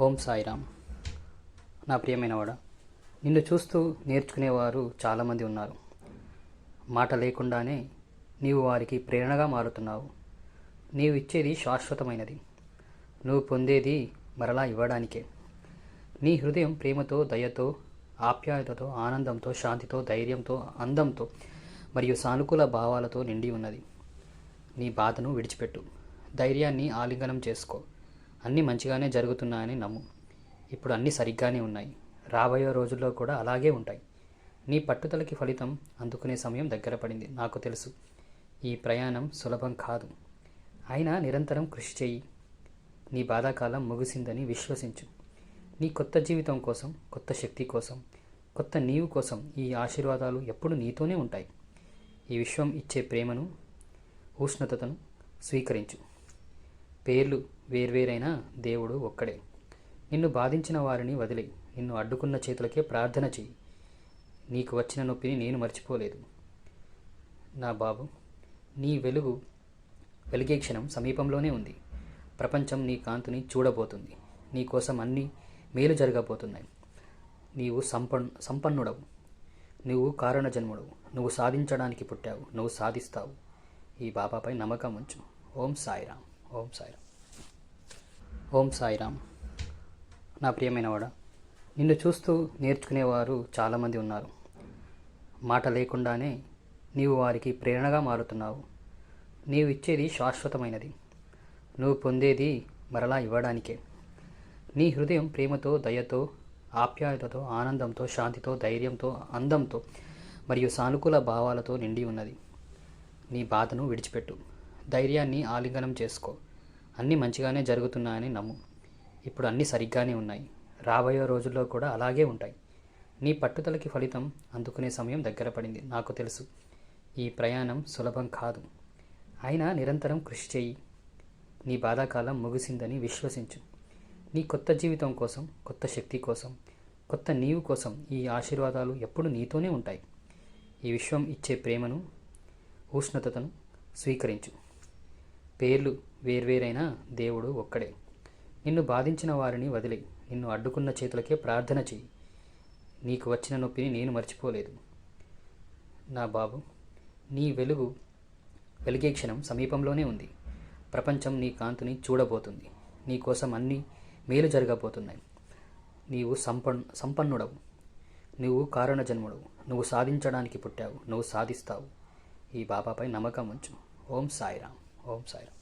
ఓం సాయిరామ్. నా ప్రియమైనవాడ నిన్ను చూస్తూ నేర్చుకునేవారు చాలామంది ఉన్నారు. మాట లేకుండానే నీవు వారికి ప్రేరణగా మారుతున్నావు. నీవు ఇచ్చేది శాశ్వతమైనది. నువ్వు పొందేది మరలా ఇవ్వడానికే. నీ హృదయం ప్రేమతో దయతో ఆప్యాయతతో ఆనందంతో శాంతితో ధైర్యంతో అందంతో మరియు సానుకూల భావాలతో నిండి ఉన్నది. నీ బాధను విడిచిపెట్టు. ధైర్యాన్ని ఆలింగనం చేసుకో. అన్నీ మంచిగానే జరుగుతున్నాయని నమ్ము. ఇప్పుడు అన్నీ సరిగ్గానే ఉన్నాయి. రాబోయే రోజుల్లో కూడా అలాగే ఉంటాయి. నీ పట్టుదలకి ఫలితం అందుకునే సమయం దగ్గర పడింది నాకు తెలుసు. ఈ ప్రయాణం సులభం కాదు. అయినా నిరంతరం కృషి చెయ్యి నీ బాధాకాలం ముగిసిందని విశ్వసించు. నీ కొత్త జీవితం కోసం కొత్త శక్తి కోసం కొత్త నీవు కోసం ఈ ఆశీర్వాదాలు ఎప్పుడు నీతోనే ఉంటాయి. ఈ విశ్వం ఇచ్చే ప్రేమను ఉష్ణతను స్వీకరించు. పేర్లు వేర్వేరైన దేవుడు ఒక్కడే. నిన్ను బాధించిన వారిని వదిలి. నిన్ను అడ్డుకున్న చేతులకే ప్రార్థన చెయ్యి. నీకు వచ్చిన నొప్పిని నేను మర్చిపోలేదు. నా బాబు నీ వెలుగు వెలిగే క్షణం సమీపంలోనే ఉంది. ప్రపంచం నీ కాంతిని చూడబోతుంది. నీ కోసం అన్ని మేలు జరగబోతున్నాయి. నీవు సంపన్ సంపన్నుడవు. నువ్వు కారణ జన్ముడవు నువ్వు సాధించడానికి పుట్టావు. నువ్వు సాధిస్తావు. ఈ బాబాపై నమ్మకం ఉంచు. ఓం సాయిరామ్. ఓం సాయిరామ్. ఓం సాయిరామ్. నా ప్రియమైనవాడ నిన్ను చూస్తూ నేర్చుకునేవారు చాలామంది ఉన్నారు. మాట లేకుండానే నీవు వారికి ప్రేరణగా మారుతున్నావు. నీవు ఇచ్చేది శాశ్వతమైనది. నువ్వు పొందేది మరలా ఇవ్వడానికే. నీ హృదయం ప్రేమతో దయతో ఆప్యాయతతో ఆనందంతో శాంతితో ధైర్యంతో అందంతో మరియు సానుకూల భావాలతో నిండి ఉన్నది. నీ బాధను విడిచిపెట్టు. ధైర్యాన్ని ఆలింగనం చేసుకో. అన్నీ మంచిగానే జరుగుతున్నాయని నమ్ము. ఇప్పుడు అన్నీ సరిగ్గానే ఉన్నాయి. రాబోయే రోజుల్లో కూడా అలాగే ఉంటాయి. నీ పట్టుదలకి ఫలితం అందుకునే సమయం దగ్గర పడింది. నాకు తెలుసు. ఈ ప్రయాణం సులభం కాదు. అయినా నిరంతరం కృషి చెయ్యి నీ బాధాకాలం ముగిసిందని విశ్వసించు. నీ కొత్త జీవితం కోసం కొత్త శక్తి కోసం కొత్త నీవు కోసం ఈ ఆశీర్వాదాలు ఎప్పుడు నీతోనే ఉంటాయి. ఈ విశ్వం ఇచ్చే ప్రేమను ఉష్ణతను స్వీకరించు. పేర్లు వేర్వేరైనా దేవుడు ఒక్కడే. నిన్ను బాధించిన వారిని వదిలే. నిన్ను అడ్డుకున్న చేతులకే ప్రార్థన చెయ్యి. నీకు వచ్చిన నొప్పిని నేను మర్చిపోలేదు. నా బాబు నీ వెలుగు వెలిగే క్షణం సమీపంలోనే ఉంది. ప్రపంచం నీ కాంతిని చూడబోతుంది. నీ కోసం అన్నీ మేలు జరగబోతున్నాయి. నీవు సంపన్ సంపన్నుడవు. నువ్వు కారణ జన్ముడవు నువ్వు సాధించడానికి పుట్టావు. నువ్వు సాధిస్తావు. ఈ బాబాపై నమ్మకం ఉంచు. ఓం సాయిరామ్. ఓం సాయిరామ్